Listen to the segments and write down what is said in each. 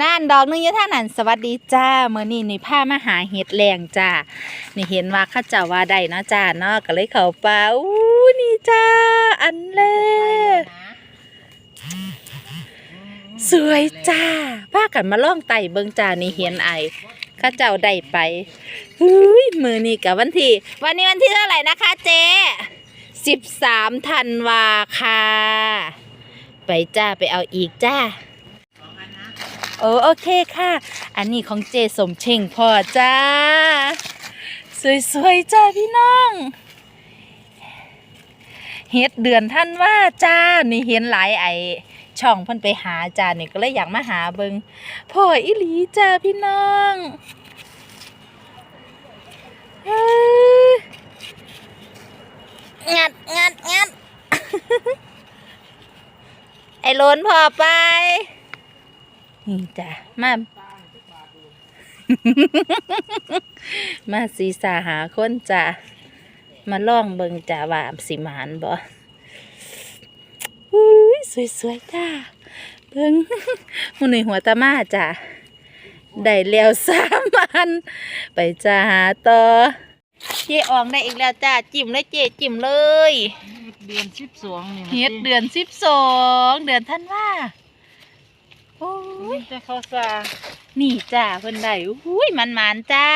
นั่นดอกหนึงอยู่ท่านันสวัสดีจ้าเมื่อนี้นี่ผ้ามาหาเห็ดแรงจ้านี่เห็นว่าข้าเจ้าว่าได้เนาะจ้าเนาะก็เลยเข้าไปอู้นี่จ้าอันเล่สวยจ้าพากันมาล่องไต่เบิงจ้านี่เห็นไอข้าเจ้าได้ไปเฮ้ยมือนี่กับวันที่ วันนี้วันที่เท่าไหร่นะคะเจ๊สิบสามธันวาค่ะไปจ้าไปเอาอีกจ้า โอ้โอเคค่ะ อันนี้ของเจสมเชงพ่อจ้า สวยๆจ้าพี่น้องเฮ็ดเดือนท่านว่าจ้า นี่เห็นหลายไอช่องเพิ่นไปหาจ้านี่ก็เลยอยากมาหาเบิงพ่ออิหลีจ้าพี่น้องเอ้ยงัดงัดงัดไอ้โลนพอไป นี่จ้ะมา มาสีสาหาคนจ้ะมาล่องเบิงจ้ะว่าสิหมานบ่อุ้ยสวยๆจ้าเบิงมุนในหัวตามาจ้ะได้แล้วสามอัน ไปจ้าหาต่อเจ๊อองได้อีกแล้วจ้าจิ้มเลยเจ๊จิ้มเลย เดือนสิบสองนี่เฮ็ดเดือนสิบสองเดือนท่านว่า โอ้ยจะเข้าซานี่จ้าเพิ่นได้อุ้ยมันมันๆจ้า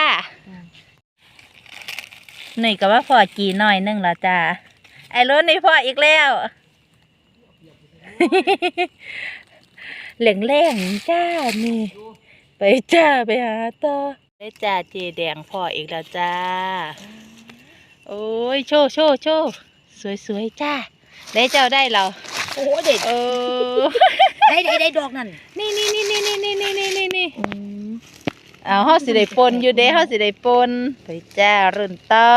นี่ก็ว่าพอกีหน่อยหนึงแล้วจ้าไอ้รถนี่พออีกแล้วเหล่งแรงๆจ้านี่ ไปจ้าไปหาต่อได้จ้าเจแดงพออีกแล้วจ้า โอ้ยโชว์โชว์โชว์สวยๆจ้า ได้เจ้าได้เรา โอ้เด็ดเออ ได้ได้ได้ดอกนั่นนี่นี่นี่นี่นี่นี่นี่นี่นี่เอาเฮาสิได้ปนอยู่เด้เฮาสิได้ปนไปจ้ารุ่นต่อ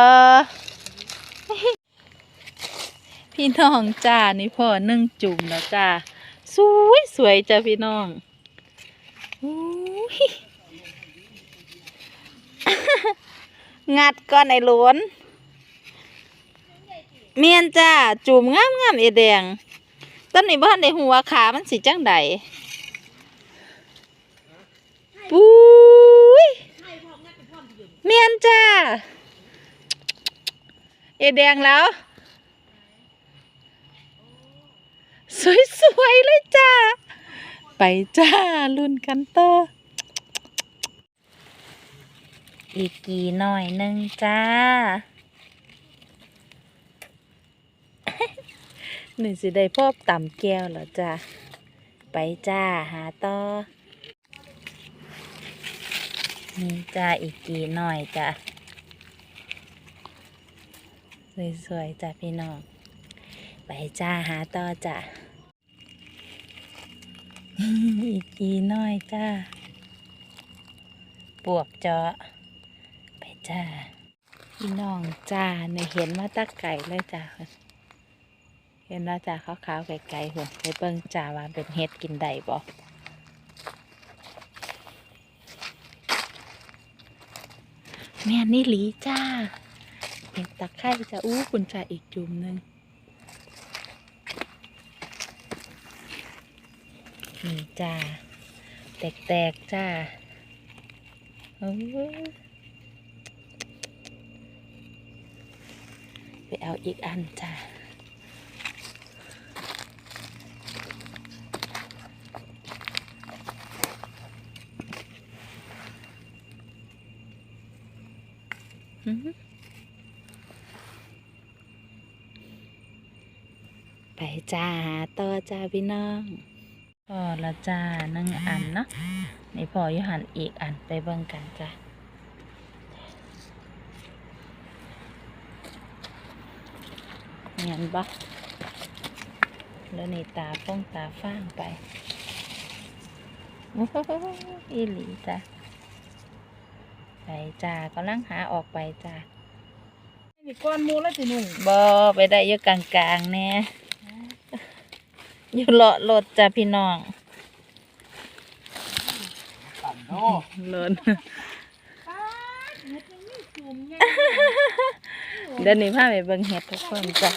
พี่น้องจ้านี่พ่อนึ่งจุ่มแล้วจ้าสวยสวยจ้าพี่น้องอู้ยงัดก่อนไอ้หลวนเมียนจ้าจุ่มงามงามๆเอแดง ตอนนี้บ้านในหัวขามันสิจังใดปุ้ยเมียนจ้าเอแดงแล้ว สวยๆเลยจ้า ไปจ้ารุ่นกันต่ออีกกี่หน่อยนึงจ้า หนึ่งสิได้พบต่ำแก้วเหรอจ้าไปจ้าหาต่อนี่จ้าอีกกี่หน่อยจ้าสวยๆจ้าพี่น้องไปจ้าหาต่อจ้าอีกกี่หน่อยจ้าปวกเจาะไปจ้าพี่น้องจ้าในเห็นมาตักไก่เลยจ้า เห็นว่าจ้าขาวๆไกลๆหุ่นไปเบิ่งจ้าว่าเป็นเห็ดกินได้บ่แม่นี่หลีจ้า เห็ดตะไคร้จ้าอู้คุณจ้าอีกจุ่มหนึ่งนี่จ้า แตกๆจ้าโอ้ยไปเอาอีกอันจ้า อือหือ ไปจ้าต่อจ้าพี่น้องพอละจ้านั่งอันเนาะนี่พออยู่หันอีกอันไปเบิ่งกันจ้าเงียนบ่แล้วนี่ตาป้องตาฟ้างไปอีหลีจ้า ไปจ้ากำลังหาออกไปจ้านี่ก้อนหมูแล้วสิหนุ่งบอไปได้อยู่กลางๆแน่อยู่เลาะรถจ้าพี่น้องโอ้รถเดี๋ยวนี้พาไปเบิ่งเห็ดทุกคนจ้ะ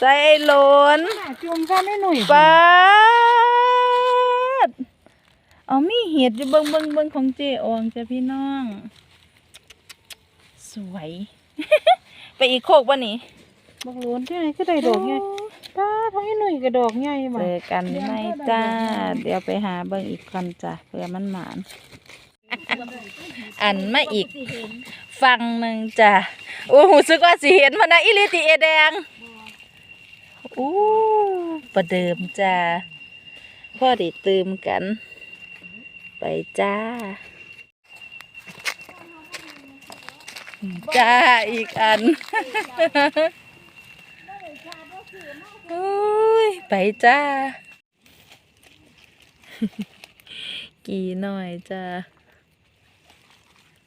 ใจหลนจุ่มซะไม่หนุ่ยป้าดเอามีเห็ดอยู่เบิ่งเบิ่งเบิ่งของเจอองจ้ะพี่น้อง สวย ไปอีกโคกบ่นี่บักหลวนที่ไหนก็ได้ดอกไงป้าทั้งไอ้หนุ่ยก็ดอกไงบ่เจอกันไหม่จ้า เดี๋ยวไปหาเบิ่งอีกก่อนจ้ะเพื่อมันหมาน อันมาอีก ฟังหนึ่งจ้ะโอ้หูซึกว่าสิเห็นมันนะอิลิติเอแดงอู้ประเดิมจ้าพ่อได้ตืมกัน ไปจ้า จ้าอีกอันโอ้ยไปจ้า กี่หน่อยจ้า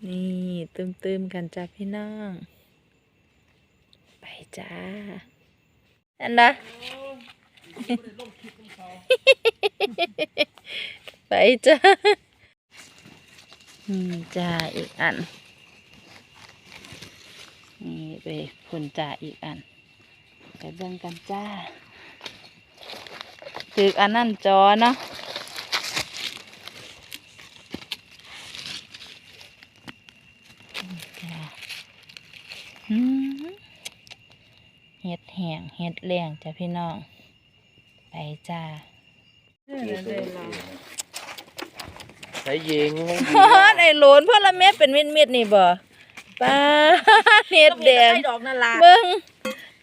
นี่ตึมๆกันจ้าพี่น้อง ไปจ้า อันนะ ไปจ้านี่จ้าอีกอัน นี่ไปคุณจ้าอีกอันไปเบิ่งกันจ้าตึกอันนั่นจอเนาะจ้าอืมเห็ดแห้งเห็ดแรงจ้ะพี่น้อง ไปจ้า ใช้ยิงฮอดไอ้โหลนพ่อละเม็ดเป็นเม็ดเม็ดๆนี่บ่ป้าเห็ดแดงดอกนั่นล่ะเบิ่ง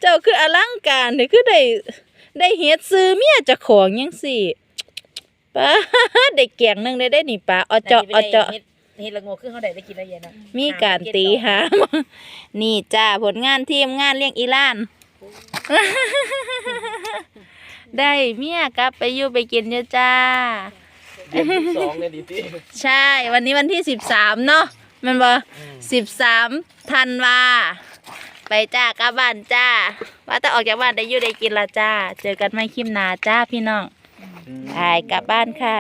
เจ้าคืออลังการนี่คือได้ได้เฮ็ดซื้อเมียเจะของยังสี่ป้าได้แกงหนึงได้ได้นี่ป้าเอาเจาะเอาเจาะเฮ็ดเฮ็ดละโงกคือเขาได้ได้กินได้เย็นนะมีการตีหามนี่จ้าผลงานทีมงานเลี้ยงอีหลาน ได้เมียกลับไปอยู่ไปกินเยอะจ้า เดือนที่สองเนี่ยดีสิใช่ วันนี้วันที่สิบสามเนาะแมันบอสิบสามธันวาไปจ้ากลับบ้านจ้า ว่าแต่ออกจากบ้านได้อยู่ได้กินละจ้า เจอกันไม่คิมหนาจ้าพี่น้องไปกลับบ้านค่ะ